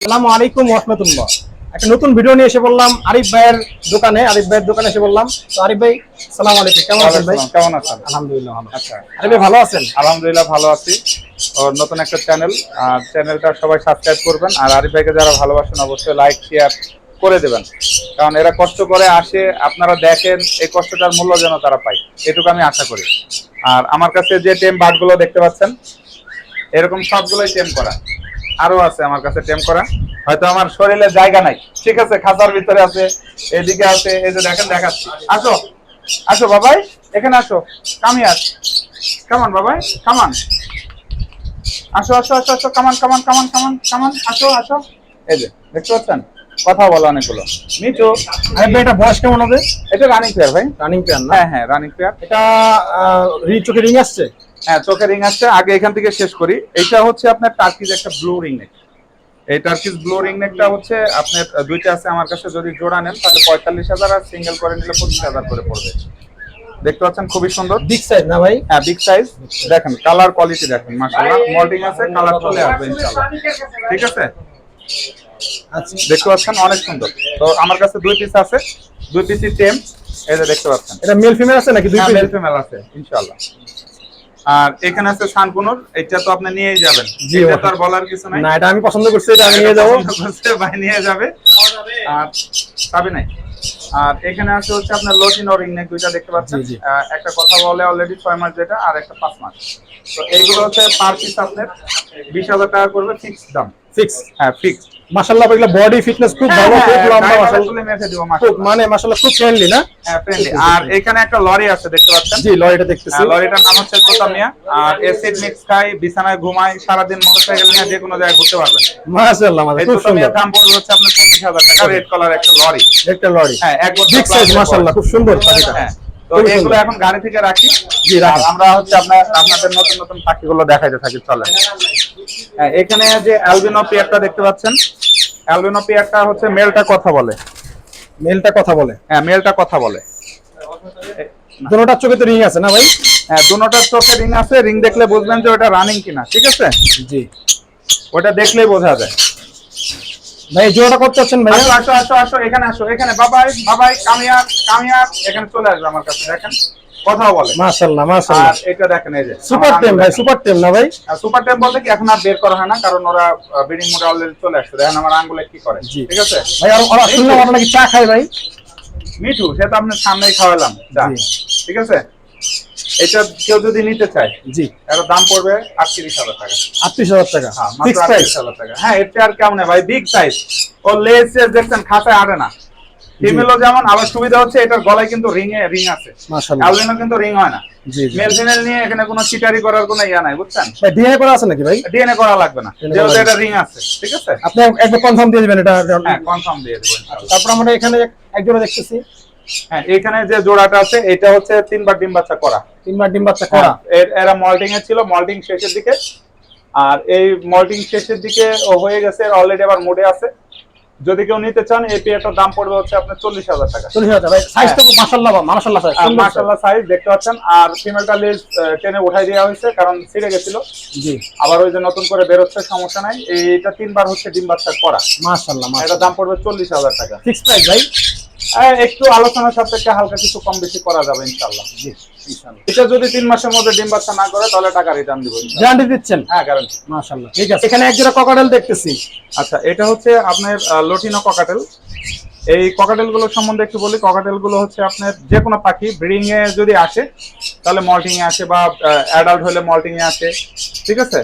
আসসালামু আলাইকুম রহমতুল্লাহ একটা নতুন ভিডিও নিয়ে এসে বললাম আরিফ ভাইয়ের দোকানে আরিফ ভাইয়ের দোকানে এসে বললাম তো আরিফ ভাই সালাম আলাইকুম কেমন আছেন ভাই? কেমন আছেন? আলহামদুলিল্লাহ ভালো। আচ্ছা। আরিফ ভাই ভালো আছেন? আলহামদুলিল্লাহ ভালো আছি। ওর নতুন একটা চ্যানেল আর চ্যানেলটা সবাই সাবস্ক্রাইব করবেন। আর আরিফ ভাইকে যারা ভালোবাসেন অবশ্যই লাইক শেয়ার করে দেবেন। কারণ এরা কষ্ট করে আসে আপনারা দেখেন এই কষ্টটার মূল্য যেন তারা পায়। এটুকু আমি আশা করি। আর আমার কাছে যে টেম বাটগুলো দেখতে পাচ্ছেন এরকম সবগুলোই টেম করা। আরও আছে আমার কাছে টেম করা। হয়তো আমার শরীরে জায়গা নাই। ঠিক আছে খাতার ভিতরে আছে এদিকে আছে এই যে দেখেন দেখাচ্ছি। আসো আসো বাবাই এখানে আসো। কামি আস কামান বাবাই কামান আসো আসো আসো আসো কামান কামান কামান কামান কামান আসো আসো। এই যে দেখতে পাচ্ছেন? কথা বলো অনেকগুলো। আরিফ ভাই এটা বয়স কেমন হবে? এটা রানিং পেয়ার ভাই। রানিং না? হ্যাঁ হ্যাঁ রানিং পেয়ার এটা রি- চোখে রিং আসছে? হ্যাঁ চোখে রিং আসছে আগে এখান থেকে শেষ করি। এটা হচ্ছে আপনার টার্কিজ একটা ব্লু রিং নেক এই টার্কিজ ব্লু রিং নেকটা হচ্ছে আপনার দুইটা আছে আমার কাছে। যদি জোড়া নেন তাহলে পঁয়তাল্লিশ হাজার আর সিঙ্গেল করে নিলে পঁচিশ হাজার করে পড়বে। দেখতে পাচ্ছেন খুবই সুন্দর। বিগ সাইজ না ভাই? হ্যাঁ বিগ সাইজ দেখেন কালার কোয়ালিটি দেখেন মাশাআল্লাহ। মোল্ডিং আছে কালার চলে আসবে ইনশাআল্লাহ। ঠিক আছে? আচ্ছা। দেখতে পাচ্ছেন অনেক সুন্দর। তো আমার কাছে দুই পিস আছে। দুই পিসই টেম এই যে দেখতে পাচ্ছেন। এটা মেল ফিমেল আছে নাকি দুই হ্যাঁ মেল ফিমেল আছে ইনশাআল্লাহ। আর এখানে আছে সানকুনুর এটা তো আপনি নিয়েই যাবেন। এটা। তো আর বলার কিছু নাই। না এটা আমি পছন্দ করছি এটা আমি নিয়ে যাব। ভাই নিয়ে যাবে। আর পাবে নাই। আর এখানে আছে হচ্ছে আপনার লটিন ও রিং নেক দুইটা দেখতে পাচ্ছেন? একটা কথা বলে অলরেডি ছয় মাস যেটা আর একটা পাঁচ মাস। তো এইগুলো হচ্ছে পার পিস আপনার বিশ হাজার টাকা করবে ফিক্স দাম। ফিক্স হ্যাঁ ফিক্স মাশাআল্লাহ এগুলো বডি ফিটনেস খুব ভালো খুব লম্বা মাশাআল্লাহ। খুব মানে মাশাআল্লাহ খুব ফ্রেন্ডলি না? ফ্রেন্ডলি আর এখানে একটা লরি আছে দেখতে পাচ্ছেন? জি লরিটা দেখতেছি। লরিটার নাম হচ্ছে তোতামিয়া আর এসিড মিক্স খাই বিছানায় ঘুমাই সারাদিন মোটরসাইকেল নিয়ে যে কোনো জায়গায় ঘুরতে পারবেন। মাশাআল্লাহ মাশাআল্লাহ খুব সুন্দর। দাম পড়বে হচ্ছে আপনার পঁচিশ হাজার টাকা রেড কালার একটা লরি। একটা লরি। হ্যাঁ এক বছর বিগ সাইজ মাশাআল্লাহ খুব সুন্দর পাখিটা। হ্যাঁ তো এগুলো এখন গাড়ি থেকে রাখি। জি, রাখেন। আমরা হচ্ছে আপনার আপনাদের নতুন নতুন পাখিগুলো দেখাইতে থাকি চলে হ্যাঁ, এখানে যে অ্যালবিনো পেয়ারটা দেখতে পাচ্ছেন অ্যালবিনো পেয়ারটা হচ্ছে মেলটা কথা বলে। মেলটা কথা বলে। হ্যাঁ মেলটা কথা বলে। দুটোটার চোখে তো রিং আছে না ভাই? হ্যাঁ দুটোটার চোখে রিং আছে রিং দেখলে বুঝবেন যে ওটা রানিং কিনা ঠিক আছে? জি। ওটা দেখলেই বোঝা যায়। ভাই জোড়াটা চাচ্ছেন ভাই আসো আসো আসো এখানে আসো এখানে বাবাই বাবাই কামিয়ার কামিয়ার এখানে চলে আসবে আমার কাছে দেখেন। কথাও বলে। মাশাআল্লাহ মাশাআল্লাহ। এটা দেখেন এই যে সুপার টেম ভাই সুপার টেম না ভাই? সুপার টেম বলতে কি এখন আর বের করা হয় না কারণ ওরা ব্রিডিং মোডে অলরেডি চলে আসছে। দেখেন আমার আঙ্গুলে কি করে। ঠিক আছে? ভাই আর ওরা শুনলাম ওরা নাকি চা খায় ভাই? মিঠু সে তো আপনার সামনেই খাওয়ালাম। চা। ঠিক আছে? এটা কেউ যদি নিতে চায় জি। এর দাম পড়বে আটত্রিশ হাজার টাকা। আটত্রিশ হাজার টাকা। হ্যাঁ মাত্র আটত্রিশ হাজার টাকা। হ্যাঁ এটা আর কেমন ভাই? বিগ সাইজ ও লেস দেখছেন খাতায় আটে না। ফিমেলও যেমন আবার সুবিধা হচ্ছে এটার গলায় কিন্তু রিং রিং আছে। অ্যালবিনো কিন্তু রিং হয় না। মেল ফিমেল নিয়ে এখানে কোনো চিটারি করার কোনো ইয়া নাই বুঝছেন? ডিএনএ করা আছে নাকি ভাই? ডিএনএ করা লাগবে না। যেহেতু এটা রিং আছে ঠিক আছে? আপনি একবার কনফার্ম দিয়ে দিবেন এটা। হ্যাঁ কনফার্ম দিয়ে দেবো ইনশাআল্লাহ। তারপর আমরা এখানে এক জোড়া দেখতেছি। হ্যাঁ এখানে যে জোড়াটা আছে এটা হচ্ছে তিনবার ডিম বাচ্চা করা। তিনবার ডিম বাচ্চা করা। এরা মল্টিং এ ছিল মল্টিং শেষের দিকে। আর এই মল্টিং শেষের দিকে হয়ে গেছে অলরেডি আবার মোডে আছে। যদি কেউ নিতে চান এই পেয়ারটার দাম পড়বে হচ্ছে আপনার চল্লিশ হাজার টাকা। চল্লিশ হাজার ভাই সাইজ তো মাশাআল্লাহ মাশাআল্লাহ সাইজ মার্শাল্লাহ সাইজ দেখতে পাচ্ছেন। আর ফিমেলটা লেজ টেনে উঠাই দেওয়া হয়েছে কারণ ছিঁড়ে গেছিল। জি। আবার ওই যে নতুন করে বেরোচ্ছে সমস্যা নাই। এইটা তিনবার হচ্ছে ডিম বাচ্চা করা এটার মাশাআল্লাহ। দাম পড়বে চল্লিশ হাজার টাকা। ফিক্স প্রাইস ভাই? একটু আলোচনার সাপেক্ষে হালকা কিছু কম বেশি করা যাবে ইনশাল্লাহ জি। এটা যদি তিন মাসের মধ্যে ডিম বাচ্চা না করে তাহলে টাকা রিটার্ন দিব। গ্যারান্টি দিচ্ছেন? হ্যাঁ গ্যারান্টি মাশাআল্লাহ। ঠিক আছে। এখানে এক জোড়া ককাটেল দেখতেছি। আচ্ছা এটা হচ্ছে আপনার লটিনো ককাটেল এই ককাটেলগুলো সম্বন্ধে একটু বলি। ককাটেলগুলো হচ্ছে আপনার যে কোনো পাখি ব্রিডিং এ যদি আসে তাহলে মল্টিং এ আসে বা অ্যাডাল্ট হলে মল্টিং এ আসে। ঠিক আছে?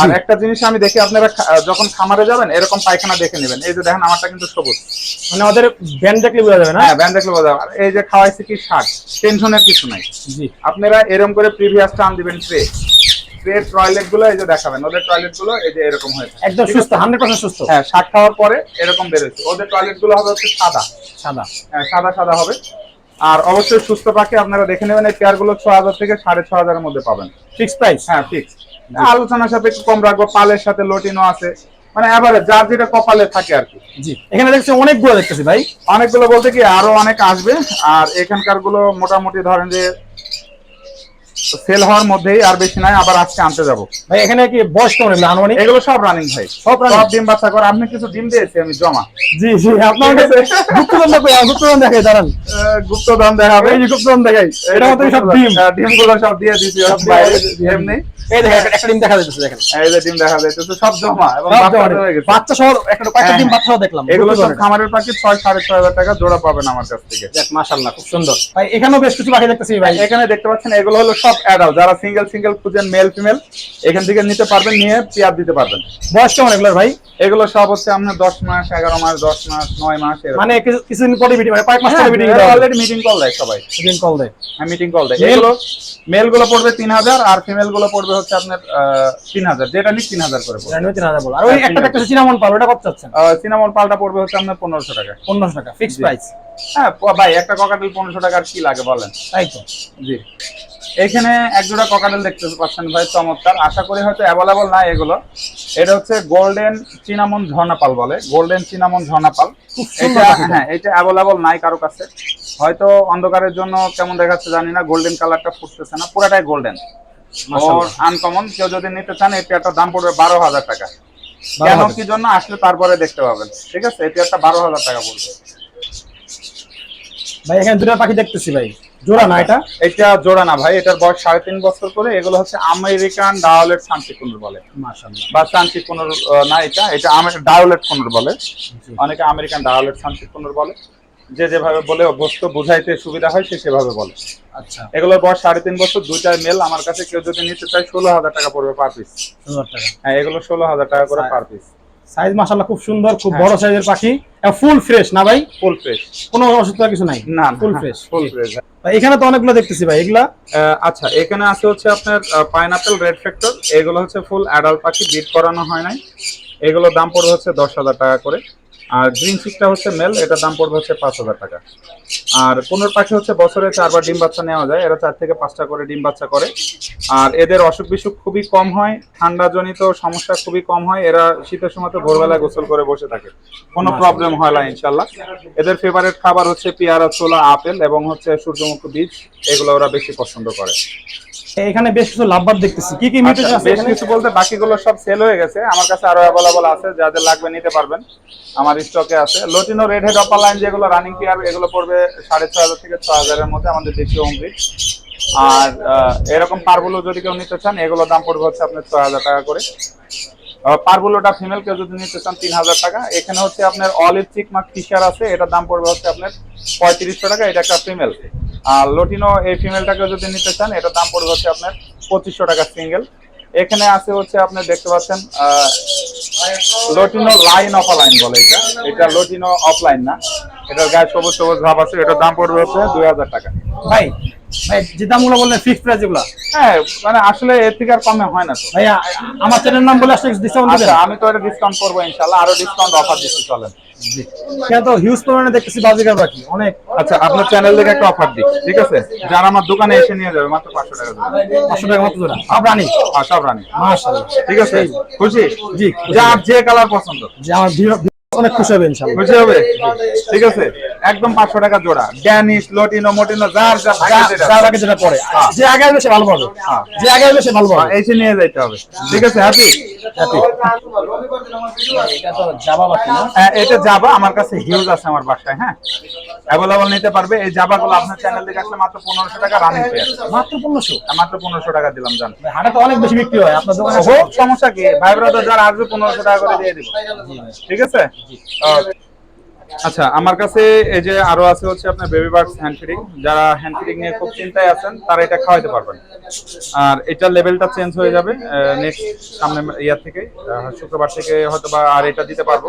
আর একটা জিনিস আমি দেখি আপনারা যখন খামারে যাবেন এরকম পায়খানা দেখে নেবেন। এই যে দেখেন আমারটা কিন্তু সবুজ। মানে ওদের ব্যান্ড দেখলে বোঝা যাবে না? হ্যাঁ ব্যান্ড দেখলে বোঝা যাবে। এই যে খাওয়াইছে কি শাক টেনশনের কিছু নাই। জি। আপনারা এরকম করে প্রিভিয়াস টান দিবেন ট্রে ট্রে টয়লেটগুলো এই যে দেখাবেন ওদের টয়লেটগুলো এই যে এরকম হয়েছে একদম সুস্থ হান্ড্রেড পার্সেন্ট সুস্থ। হ্যাঁ শাক খাওয়ার পরে এরকম বেরোচ্ছে ওদের টয়লেটগুলো হবে হচ্ছে সাদা। সাদা। হ্যাঁ, সাদা সাদা হবে। আর অবশ্যই সুস্থ পাখি আপনারা দেখে নেবেন এই পেয়ারগুলো ছ হাজার থেকে সাড়ে ছ হাজারের মধ্যে পাবেন। ফিক্স প্রাইস হ্যাঁ ফিক্স আলোচনার সাথে একটু কম রাখব পালের সাথে লটিনো আছে। মানে এবারে যার যেটা কপালে থাকে আর কি। জি এখানে দেখছি অনেকগুলো দেখতেছি ভাই। অনেকগুলো বলতে কি আরও অনেক আসবে আর এখানকারগুলো মোটামুটি ধরেন যে সেল হওয়ার মধ্যেই আর বেশি নাই আবার আজকে আনতে যাব। ভাই এখানে কি বয়স কেমন এগুলো আনুমানিক? এগুলো সব রানিং ভাই। সব? সব ডিম বাচ্চা করে আপনি কিছু ডিম দিয়েছি আমি জমা। জি জি আপনার কাছে গুপ্তধন দেখো গুপ্তধন দেখাই দাঁড়ান। দেখাবে। এই গুপ্তধন দেখাই এটা মতো সব ডিম। গুলো সব দিয়ে দিছি সব বাইরে ডিম। এমনি। এই দেখেন একটা- ডিম দেখা যাচ্ছে দেখেন। এই যে ডিম দেখা যাইতেছে সব জমা এবং বাচ্চা হয়ে সহ একটা কয়েকটা হ্যাঁ, ডিম বাচ্চা দেখলাম। এগুলো সব খামারের পাখি ছয় সাড়ে ছয় হাজার টাকা জোড়া পাবেন আমার কাছ থেকে। মাশাআল্লাহ খুব সুন্দর। ভাই এখানেও বেশ কিছু পাখি দেখতেছি ভাই। এখানে দেখতে পাচ্ছেন এগুলো হলো সব অ্যাডাল্ট যারা সিঙ্গেল সিঙ্গেল খুঁজেন মেল ফিমেল এখান থেকে নিতে পারবেন নিয়ে পেয়ার দিতে পারবেন। বয়স কেমন এগুলোর ভাই? এগুলো সব হচ্ছে আপনার দশ মাস এগারো মাস দশ মাস নয় মাস মানে কিছুদিন পরে মিটিং মানে কয়েক মাস হ্যাঁ, পরে মিটিং অলরেডি মিটিং কল দেয় সবাই। দিন কল দেয়। হ্যাঁ মিটিং কল দেয়। এগুলো মেলগুলো পড়বে তিন হাজার আর ফিমেলগুলো পড়বে হচ্ছে আপনার তিন হাজার। যেটা নিক তিন হাজার করে পড়বে। তিন হাজার বল। আর ওই হ্যাঁ, একটা একটা সিনামন পাল ওটা কত চাচ্ছেন? সিনামল পালটা পড়বে হচ্ছে আপনার পনেরোশো টাকা। পনেরোশো টাকা ফিক্সড প্রাইস হ্যাঁ ভাই একটা ককাটেল পনেরোশো টাকা কি লাগে বলেন। তাই তো। জি। এখানে এক জোড়া ককাটেল দেখতে পাচ্ছেন ভাই চমৎকার। আশা করি হয়তো অ্যাভেলেবল নাই এগুলো। এটা হচ্ছে গোল্ডেন চিনামন ঝর্ণাপাল বলে গোল্ডেন চিনামন ঝর্ণাপাল এটা হ্যাঁ এটা অ্যাভেলেবল নাই কারও কাছে। হয়তো অন্ধকারের জন্য কেমন দেখাচ্ছে জানি না গোল্ডেন কালারটা ফুটতেছে না পুরাটাই গোল্ডেন ওর আনকমন কেউ যদি নিতে চান এই পেয়ারটার দাম পড়বে বারো হাজার টাকা। কেন কি জন্য? আসলে তারপরে দেখতে পাবেন। ঠিক আছে? এই পেয়ারটা বারো হাজার টাকা পড়বে। ভাই এখানে দুটো পাখি দেখতেছি ভাই। জোড়া না এটা? এটা জোড়া না ভাই এটার বয়স সাড়ে তিন বছর করে। এগুলো হচ্ছে আমেরিকান ডাওলেট শান্তি কুনুর বলে। বা শান্তি কুনুর না এটা এটা ডাওলেট কুনুর বলে। অনেকে আমেরিকান ডাওলেট শান্তি কুনুর বলে। যে যেভাবে বলে অভ্যস্ত বুঝাইতে সুবিধা হয় সে সেভাবে বলে। আচ্ছা। এগুলোর বয়স সাড়ে তিন বছর দুইটার মেল। আমার কাছে কেউ যদি নিতে চায় ষোলো হাজার টাকা পড়বে পার পিস। হ্যাঁ এগুলো ষোলো হাজার টাকা করে পার পিস। সাইজ মাশাআল্লাহ খুব সুন্দর খুব হ্যাঁ। বড় সাইজের পাখি। ফুল ফ্রেশ না ভাই? ফুল ফ্রেশ কোনো অসুস্থ কিছু নাই? না ফুল ফ্রেশ ফুল ফ্রেশ এখানে তো অনেকগুলো দেখতেছি ভাই এগুলা? আচ্ছা এখানে আছে হচ্ছে আপনার পাইনাপেল রেড ফ্যাক্টর এগুলো হচ্ছে ফুল অ্যাডাল্ট পাখি বিট করানো হয় নাই। এগুলোর দাম পড়বে হচ্ছে দশ হাজার টাকা করে। আর গ্রিন চিকটা হচ্ছে মেল এটার দাম পড়বে হচ্ছে পাঁচ হাজার টাকা। আর কোনোর পাখি হচ্ছে বছরে চারবার ডিম বাচ্চা নেওয়া যায় এরা চার থেকে পাঁচটা করে ডিম বাচ্চা করে। আর এদের অসুখ বিসুখ খুবই কম হয় ঠান্ডা জনিত সমস্যা খুবই কম হয় এরা শীতের সময় তো ভোরবেলায় গোসল করে বসে থাকে। কোনো প্রবলেম হয় না ইনশাল্লাহ এদের ফেভারিট খাবার হচ্ছে পেয়ারা ছোলা আপেল এবং হচ্ছে সূর্যমুখী বীজ এগুলো ওরা বেশি পছন্দ করে। এখানে বেশ কিছু লাভবার দেখতেছি। কি কি মিউটেশন আচ্ছা, আছে বেশ কিছু বলতে বাকিগুলো সব সেল হয়ে গেছে। আমার কাছে আরও অ্যাভেলেবল আছে যাদের লাগবে নিতে পারবেন। আমার স্টকে আছে। Lutino red head opaline যেগুলো রানিং পেয়ার এগুলো পড়বে সাড়ে ছয় হাজার থেকে ছয় হাজারের মধ্যে আমাদের দেশীয় হোমব্রিড আর এরকম পারগুলো যদি কেউ নিতে চান এগুলো দাম পড়বে হচ্ছে আপনার ছয় হাজার টাকা করে। পারগুলোটা ফিমেল কেউ যদি নিতে চান তিন হাজার টাকা। এখানে হচ্ছে আপনার অলিভ চিকমাক ফিশার আছে। এটার দাম পড়বে হচ্ছে আপনার পঁয়ত্রিশশো টাকা। এটা একটা ফিমেল আর লটিনো এই ফিমেলটাকে যদি নিতে চান এটার দাম পড়বে হচ্ছে আপনার পঁচিশশো টাকা সিঙ্গেল এখানে আছে হচ্ছে আপনি দেখতে পাচ্ছেন লটিনো লাইন অফ লাইন বলে এটা। এটা লটিনো অফলাইন না। এটার গায়ে সবুজ সবুজ ভাব আছে, এটার দাম পড়বে হচ্ছে দুই হাজার টাকা। ভাই ভাই যে দামগুলো বললেন ফিক্সড প্রাইস এগুলা। হ্যাঁ মানে আসলে এর থেকে আর কমে হয় না তো। ভাইয়া আমার চ্যানেল নাম বলে আসলে ডিসকাউন্ট দিবেন? আচ্ছা আমি তো এটা ডিসকাউন্ট করব আরও ডিসকাউন্ট অফার দিচ্ছি চলেন। এখানে তো হিউজ পরিমাণে দেখতেছি বাজিকার পাখি অনেক। আচ্ছা আপনার চ্যানেল থেকে একটা অফার দিই ঠিক আছে? যারা আমার দোকানে এসে নিয়ে যাবে মাত্র পাঁচশো টাকা দেবে পাঁচশো টাকা মতো জোড়া। সব রানি? আর সব রানি। মাশাআল্লাহ। ঠিক আছে? খুশি? জি, যার যে কালার পছন্দ। যে আমার অনেক খুশি হবে ইনশাআল্লাহ। খুশি হবে? ঠিক আছে। একদম পাঁচশো টাকা জোড়া। ড্যানিশ লটিনো মোটিনো যার যা। যার আগে যেটা পড়ে যে আগে আসবে সে ভালো পাবে। হ্যাঁ। যে আগে আসবে সে ভালো হ্যাঁ, পাবে এসে নিয়ে যাইতে হবে। ঠিক আছে হ্যাপি এটা হ্যাঁ, এটা আমার কাছে হিউজ আছে আমার বাসায় হ্যাঁ। অ্যাভেলেবল নিতে পারবে। এই জাবাগুলো আপনার চ্যানেল থেকে আসলে মাত্র পনেরোশো টাকা রানিং পেয়ার মাত্র পনেরোশো? মাত্র পনেরোশো টাকা দিলাম জান। হাটে তো অনেক বেশি বিক্রি হয় আপনার দোকানে সমস্যা কি? ভাই ব্রাদার যারা আসবে পনেরোশো টাকা করে দিয়ে দিব। ঠিক আছে. আচ্ছা আমার কাছে এই যে আরও আছে হচ্ছে আপনার বেবি বার্ডস হ্যান্ড ফিডিং যারা হ্যান্ড ফিডিং নিয়ে খুব চিন্তায় আছেন তারা এটা খাওয়াইতে পারবেন। আর এটার লেভেলটা চেঞ্জ হয়ে যাবে নেক্সট সামনে ইয়ার থেকে শুক্রবার থেকে হয়তো বা আর এটা দিতে পারব।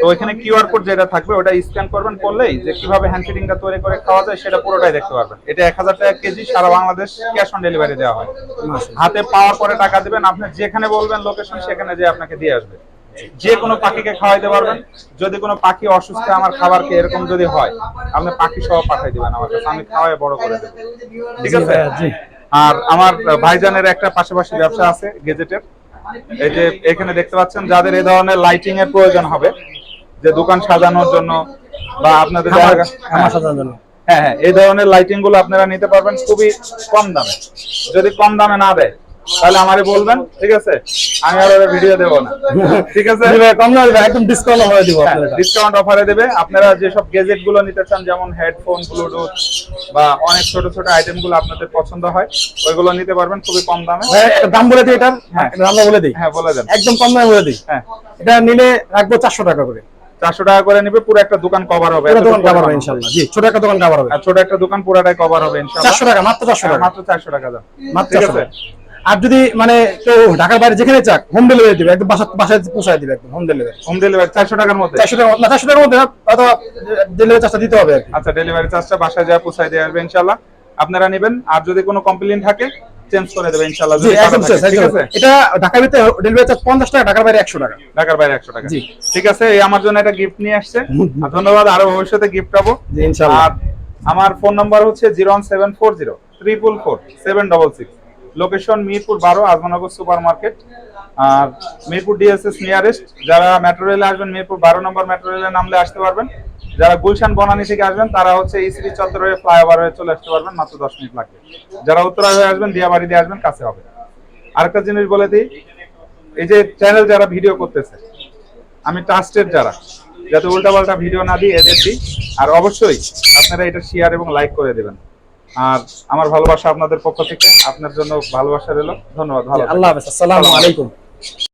তো ওইখানে কিউআর কোড যেটা থাকবে ওটা স্ক্যান করবেন করলেই যে কীভাবে হ্যান্ড ফিডিংটা তৈরি করে খাওয়া যায় সেটা পুরোটাই দেখতে পারবেন। এটা এক হাজার টাকা কেজি সারা বাংলাদেশ ক্যাশ অন ডেলিভারি দেওয়া হয়। হাতে পাওয়ার পরে টাকা দিবেন আপনি যেখানে বলবেন লোকেশন সেখানে যে আপনাকে দিয়ে আসবে। যে কোনো পাখিকে খাওয়াইতে পারবেন। যদি কোনো পাখি অসুস্থ আমার খাবারকে এরকম যদি হয় আপনি পাখি সহ পাঠাই দিবেন আমার কাছে। আমি খাওয়াই বড় করে দেবো। ঠিক আছে? আর আমার ভাইজানের একটা পাশাপাশি ব্যবসা আছে গেজেটের। এই যে এখানে দেখতে পাচ্ছেন যাদের এই ধরনের লাইটিং এর প্রয়োজন হবে যে দোকান সাজানোর জন্য বা আপনাদের সাজানোর জন্য। হ্যাঁ হ্যাঁ এই ধরনের লাইটিংগুলো আপনারা নিতে পারবেন খুবই কম দামে। যদি কম দামে না দেয় তাহলে আমারে বলবেন ঠিক আছে? আমি আর ভিডিও দেবো না। ঠিক আছে? কম দিবেন, একদম ডিসকাউন্ট হয়ে দিব। ডিসকাউন্ট অফারে দেবে। আপনারা যেসব গ্যাজেটগুলো নিতে চান যেমন হেডফোন ব্লুটুথ বা অনেক ছোট ছোট আইটেমগুলো আপনাদের পছন্দ হয় ওইগুলো নিতে পারবেন খুবই কম দামে। দাম বলে দিই এটার? হ্যাঁ। দাম বলে দিই? হ্যাঁ বলে দেন। একদম কম দামে বলে দিই? হ্যাঁ। এটা নিলে রাখব চারশো টাকা করে। চারশো টাকা করে নিবে পুরো একটা দোকান কভার হবে। দোকান কাভার হবে ইনশাল্লাহ জি ছোট একটা দোকান কাভার হবে। ছোট একটা দোকান পুরাটাই কভার হবে ইনশাআল্লাহ। চারশো টাকা মাত্র চারশো হ্যাঁ, টাকা। মাত্র চারশো টাকা দাম। মাত্র ঠিক আছে। আর যদি মানে কেউ ঢাকার বাইরে যেখানে চাক হোম ডেলিভারি দিবে একদম বাসা বাসায় পৌঁছায় দিবে একদম হোম ডেলিভারি হোম ডেলিভারি চারশো টাকার মধ্যে? চারশো টাকা না চারশো টাকার মধ্যে অথবা ডেলিভারি চার্জটা দিতে হবে আচ্ছা ডেলিভারি চার্জটা বাসায় যা পৌঁছায় দিয়ে আসবে ইনশাআল্লাহ। আপনারা নেবেন আর যদি কোনো কমপ্লেন থাকে চেঞ্জ করে দেবে ইনশাআল্লাহ জি একদম কারও ঠিক আছে? এটা ঢাকার ভিতরে ডেলিভারি চার্জ পঞ্চাশ টাকা ঢাকার বাইরে একশো টাকা। ঢাকার বাইরে একশো টাকা। জি। ঠিক আছে এই আমার জন্য একটা গিফট নিয়ে আসছে। ধন্যবাদ আরও ভবিষ্যতে গিফট পাবো। জি ইনশাল্লাহ আর আমার ফোন নাম্বার হচ্ছে zero one seven four zero triple four seven double six location Mirpur বারো, আজমানগর সুপার মার্কেট আর মিরপুর ডিএসএস নিয়ারেস্ট যারা মেট্রো রেলে আসবেন, মিরপুর বারো নম্বর মেট্রো রেলে নামলে আসতে পারবেন। যারা গুলশান বনানী থেকে আসবেন, তারা হচ্ছে ইসরি চত্বর হয়ে ফ্লাইওভার হয়ে চলে আসতে পারবেন, মাত্র দশ মিনিট লাগবে। যারা উত্তরা হয়ে আসবেন দিয়াবাড়ি দিয়ে আসবেন, কাছে হবে। আরেকটা জিনিস বলে দিই, এই যে চ্যানেল যারা ভিডিও করতেছে, আমি ট্রাস্টেড যারা, যাতে উল্টাপাল্টা ভিডিও না দিই, এদের দিই। আর অবশ্যই আপনারা এটা শেয়ার এবং লাইক করে দেবেন। আর আমার ভালোবাসা আপনাদের পক্ষ থেকে আপনার জন্য ভালোবাসা রইল। ধন্যবাদ, ভালো আল্লাহ হাফেজ, আসসালামু আলাইকুম।